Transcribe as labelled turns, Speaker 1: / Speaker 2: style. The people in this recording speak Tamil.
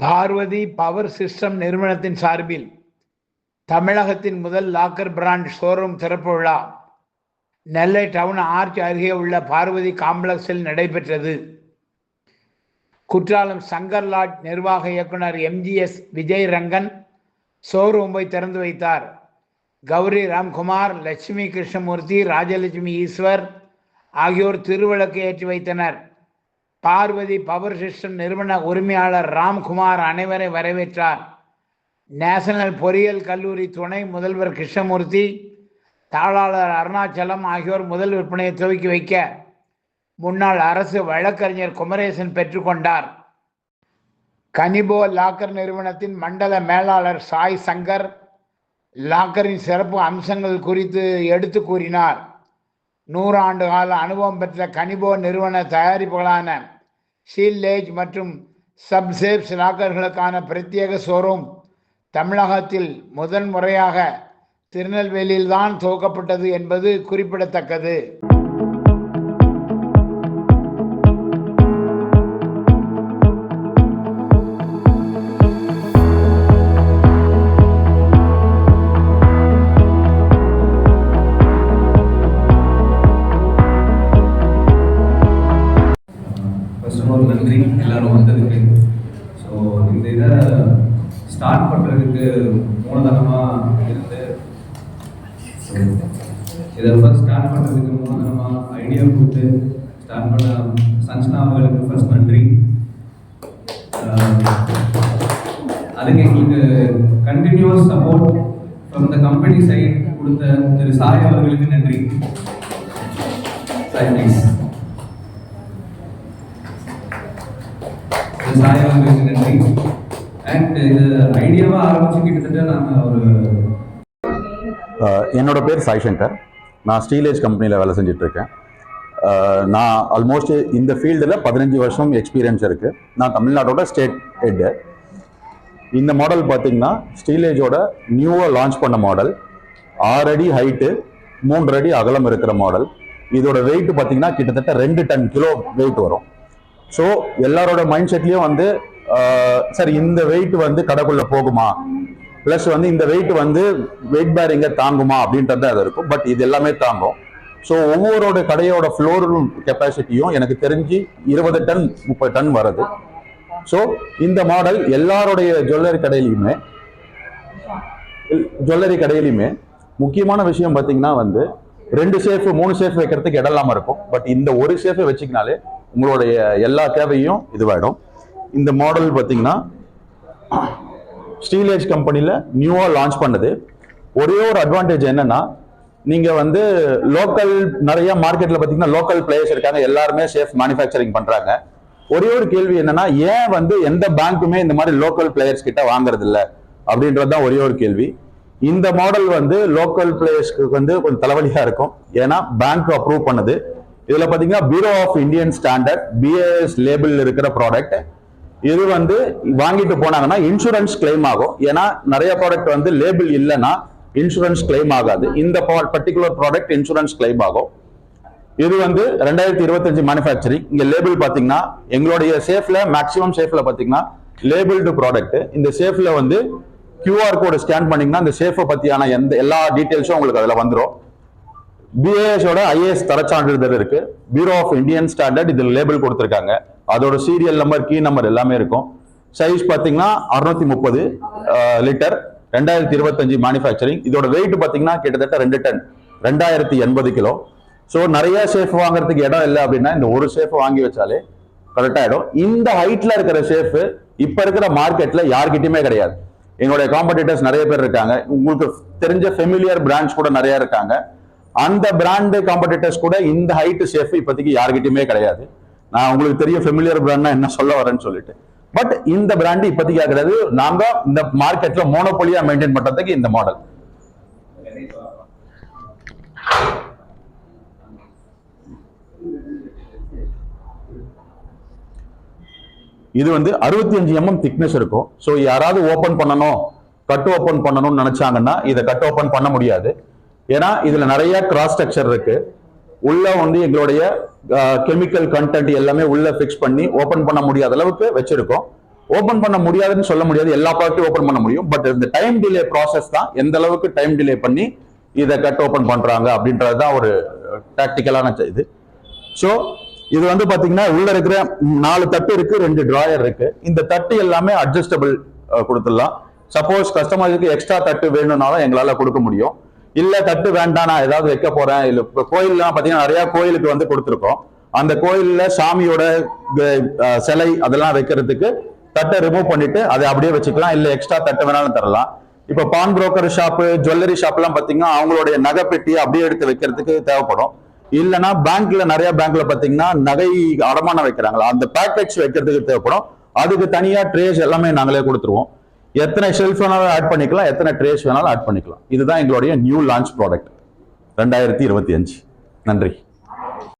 Speaker 1: பார்வதி பவர் சிஸ்டம் நிறுவனத்தின் சார்பில் தமிழகத்தின் முதல் லாக்கர் பிராண்ட் ஷோரூம் திறப்பு விழா. நெல்லை டவுன் ஆர்ச் அருகே உள்ள பார்வதி காம்ப்ளெக்ஸில் நடைபெற்றது. குற்றாலம் சங்கர் லாட் நிர்வாக இயக்குனர் எம்ஜிஎஸ் விஜய் ரங்கன் ஷோரூமை திறந்து வைத்தார். கௌரி ராம்குமார் லட்சுமி கிருஷ்ணமூர்த்தி ராஜலட்சுமி ஈஸ்வர் ஆகியோர் திருவிளக்கு ஏற்றி வைத்தனர். பார்வதி பவர் சிஸ்டம் நிறுவன உரிமையாளர் ராம்குமார் அனைவரை வரவேற்றார். நேஷனல் பொறியியல் கல்லூரி துணை முதல்வர் கிருஷ்ணமூர்த்தி தாளாளர் அருணாச்சலம் ஆகியோர் முதல் விற்பனையை துவக்கி வைக்க முன்னாள் அரசு வழக்கறிஞர் குமரேசன் பெற்றுக்கொண்டார் கனிபோ லாக்கர் நிறுவனத்தின் மண்டல மேலாளர் சாய் சங்கர் லாக்கரின் சிறப்பு அம்சங்கள் குறித்து எடுத்து கூறினார். நூறாண்டு கால அனுபவம் பெற்ற கனிபோ நிறுவன தயாரிப்புகளான ஷீல்லேஜ் மற்றும் சப்சேப்ஸ் லாக்கர்களுக்கான பிரத்யேக ஷோரூம் தமிழகத்தில் முதன் முறையாக திருநெல்வேலியில்தான் துவக்கப்பட்டது என்பது குறிப்பிடத்தக்கது.
Speaker 2: எல்லாரும் வந்ததுக்கு ஸோ இந்த இதை ஸ்டார்ட் பண்ணுறதுக்கு மூலதனமாக இருந்து இதை ஃபஸ்ட் ஸ்டார்ட் பண்ணுறதுக்கு மூலதனமாக ஐடியா கொடுத்து ஸ்டார்ட் பண்ண சஞ்சனா அவர்களுக்கு ஃபர்ஸ்ட் நன்றி. அதுக்கு எங்களுக்கு continuous support from the company side கொடுத்த திரு சாய் அவர்களுக்கு நன்றி. சாய் ப்ளீஸ் சாய் நன்றி அண்ட் இது ஐடியாவாக ஆரம்பிச்சு கிட்டத்தட்ட நாங்கள் ஒரு
Speaker 3: என்னோட பேர் சாய் சங்கர். நான் ஸ்டீலேஜ் கம்பெனியில் வேலை செஞ்சிட்ருக்கேன். இருக்கேன் நான் ஆல்மோஸ்ட் இந்த ஃபீல்டில் பதினஞ்சு வருஷம் எக்ஸ்பீரியன்ஸ் இருக்குது நான் தமிழ்நாட்டோட ஸ்டேட் ஹெட்டு இந்த மாடல் பார்த்தீங்கன்னா ஸ்டீலேஜோட நியூவாக லான்ச் பண்ண மாடல் ஆறு அடி ஹைட்டு மூன்று அடி அகலம் இருக்கிற மாடல் இதோட வெயிட் பார்த்தீங்கன்னா கிட்டத்தட்ட ரெண்டு டன் கிலோ வெயிட் வரும். ஸோ எல்லாரோட மைண்ட் செட்லேயும் வந்து சரி இந்த வெயிட் வந்து கடைக்குள்ள போகுமா? ப்ளஸ் வந்து இந்த வெயிட் வந்து வெயிட் பேரிங்கை தாங்குமா? அப்படின்றது தான் அது இருக்கும். பட் இது எல்லாமே தாங்கும். ஸோ ஒவ்வொரு கடையோட ஃப்ளோர் கெப்பாசிட்டியும் எனக்கு தெரிஞ்சு இருபது டன் முப்பது டன் வருது ஸோ இந்த மாடல் எல்லாருடைய ஜுவல்லரி கடையிலையுமே ஜுவல்லரி கடையிலையுமே முக்கியமான விஷயம் பார்த்தீங்கன்னா வந்து ரெண்டு சேஃப் மூணு சேஃப் வைக்கிறதுக்கு இடம் இல்லாமல் இருக்கும். பட் இந்த ஒரு சேஃபை வச்சுக்கினாலே உங்களுடைய எல்லா தேவையும் இதுவாயிடும். இந்த மாடல் பார்த்தீங்கன்னா ஸ்டீலேஜ் கம்பெனியில் நியூவாக லான்ச் பண்ணது. ஒரே ஒரு அட்வான்டேஜ் என்னன்னா நீங்கள் வந்து லோக்கல் நிறைய மார்க்கெட்டில் பார்த்தீங்கன்னா லோக்கல் பிளேயர்ஸ் இருக்காங்க எல்லாருமே சேஃப் மேனுஃபேக்சரிங் பண்ணுறாங்க ஒரே ஒரு கேள்வி என்னன்னா ஏன் வந்து எந்த பேங்க்குமே இந்த மாதிரி லோக்கல் பிளேயர்ஸ் கிட்ட வாங்குறது இல்லை அப்படின்றது தான் ஒரே ஒரு கேள்வி. இந்த மாடல் வந்து லோக்கல் பிளேயர்ஸ்க்கு வந்து கொஞ்சம் தலைவலியாக இருக்கும். ஏன்னா பேங்க் அப்ரூவ் பண்ணுது. இதுல பாத்தீங்கன்னா Bureau of Indian Standard BIS label இருக்கிற ப்ராடக்ட் இது வந்து வாங்கிட்டு போனாங்கன்னா இன்சூரன்ஸ் கிளைம் ஆகும். ஏன்னா நிறைய ப்ராடக்ட் வந்து லேபிள் இல்லைன்னா இன்சூரன்ஸ் கிளைம் ஆகாது. இந்த பர்டிகுலர் ப்ராடக்ட் இன்சூரன்ஸ் கிளைம் ஆகும். இது வந்து ரெண்டாயிரத்தி இருபத்தஞ்சு மேனுஃபேக்சரிங் இங்க லேபிள் பாத்தீங்கன்னா எங்களுடைய சேஃப்ல மேக்சிமம் சேஃப்ல பாத்தீங்கன்னா லேபிள்டு ப்ராடக்ட் இந்த சேஃப்ல வந்து கியூஆர் கோடு ஸ்கேன் பண்ணீங்கன்னா இந்த சேஃபை பத்தியான எந்த எல்லா டீட்டெயில்ஸும் உங்களுக்கு அதுல வந்துடும் பிஏஎஸோட ஐஏஎஸ் தரச்சான்றிதழ் இருக்கு. பியூரோ ஆஃப் இந்தியன் ஸ்டாண்டர்ட் இதில் லேபிள் கொடுத்துருக்காங்க. அதோட சீரியல் நம்பர் கீ நம்பர் எல்லாமே இருக்கும். சைஸ் பார்த்தீங்கன்னா அறுநூத்தி முப்பது லிட்டர் ரெண்டாயிரத்தி இருபத்தஞ்சு மேனுஃபேக்சரிங் இதோட வெயிட் பார்த்தீங்கன்னா கிட்டத்தட்ட ரெண்டு டன். ரெண்டாயிரத்தி எண்பது கிலோ. ஸோ நிறைய சேஃப் வாங்குறதுக்கு இடம் இல்லை அப்படின்னா இந்த ஒரு சேஃப் வாங்கி வச்சாலே கரெக்டாகிடும் இந்த ஹைட்டில் இருக்கிற சேஃப் இப்போ இருக்கிற மார்க்கெட்டில் யார்கிட்டயுமே கிடையாது. எங்களுடைய காம்படிட்டர்ஸ் நிறைய பேர் இருக்காங்க. உங்களுக்கு தெரிஞ்ச ஃபெமிலியர் பிராண்ட்ஸ் கூட நிறைய இருக்காங்க. அந்த பிராண்டு காம்படிட்டர்ஸ் கூட இந்த ஹைட் சேஃப் இப்போதைக்கு யார்கிட்டயுமே கிடையாது. நான் உங்களுக்கு தெரியும் ஃபெமிலியர் பிராண்ட்னா என்ன சொல்ல வரேன்னு சொல்லிட்டு. பட் இந்த பிராண்டு இப்போதைக்கு கிடையாது நாங்க இந்த மார்க்கெட்ல மோனோபொலியா மெயின்டைன் பண்றதுக்கு இந்த மாடல் இது வந்து அறுபத்தி அஞ்சு எம்எம் திக்னஸ் இருக்கும். ஸோ யாராவது ஓப்பன் பண்ணணும் கட் ஓப்பன் பண்ணணும்னு நினைச்சாங்கன்னா இதை கட் ஓப்பன் பண்ண முடியாது. ஏன்னா இதுல நிறைய கிராஸ் ஸ்ட்ரக்சர் இருக்கு. உள்ள வந்து எங்களுடைய கெமிக்கல் கண்டென்ட் எல்லாமே உள்ள ஃபிக்ஸ் பண்ணி ஓப்பன் பண்ண முடியாத அளவுக்கு வச்சிருக்கோம். ஓபன் பண்ண முடியாதுன்னு சொல்ல முடியாது. எல்லா ப்ராடக்ட்டும் ஓபன் பண்ண முடியும். பட் இந்த டைம் டிலே ப்ராசஸ் தான் எந்த அளவுக்கு டைம் டிலே பண்ணி இதை கட் ஓபன் பண்றாங்க அப்படின்றது தான் ஒரு டாக்டிக்கலான இது. ஸோ இது வந்து பாத்தீங்கன்னா உள்ள இருக்கிற நாலு தட்டு இருக்கு ரெண்டு டிராயர் இருக்கு. இந்த தட்டு எல்லாமே அட்ஜஸ்டபிள் கொடுத்துடலாம். சப்போஸ் கஸ்டமருக்கு எக்ஸ்ட்ரா தட்டு வேணும்னாலும் எங்களால கொடுக்க முடியும். இல்ல தட்டு வேண்டாம் நான் ஏதாவது வைக்க போறேன். இல்ல இப்போ கோயில்லாம் பாத்தீங்கன்னா நிறைய கோயிலுக்கு வந்து கொடுத்துருக்கோம். அந்த கோயில்ல சாமியோட சிலை அதெல்லாம் வைக்கிறதுக்கு தட்டை ரிமூவ் பண்ணிட்டு அதை அப்படியே வச்சுக்கலாம். இல்ல எக்ஸ்ட்ரா தட்டு வேணாலும் தரலாம். இப்போ பான் புரோக்கர் ஷாப்பு ஜுவல்லரி ஷாப்லாம் பாத்தீங்கன்னா அவங்களுடைய நகை பெட்டி அப்படியே எடுத்து வைக்கிறதுக்கு தேவைப்படும். இல்லைன்னா பேங்க்ல நிறைய பேங்க்ல பாத்தீங்கன்னா நகை அடமானம் வைக்கிறாங்களா? அந்த பேக்கேஜ் வைக்கிறதுக்கு தேவைப்படும். அதுக்கு தனியா ட்ரேஸ் எல்லாமே நாங்களே கொடுத்துருவோம். எத்தனை ஷெல்ஃப் வேணாலும் ஆட் பண்ணிக்கலாம் எத்தனை ட்ரேஸ் வேணாலும் ஆட் பண்ணிக்கலாம். இதுதான் எங்களுடைய நியூ லான்ச் ப்ராடக்ட் ரெண்டாயிரத்தி இருபத்தி அஞ்சு. நன்றி.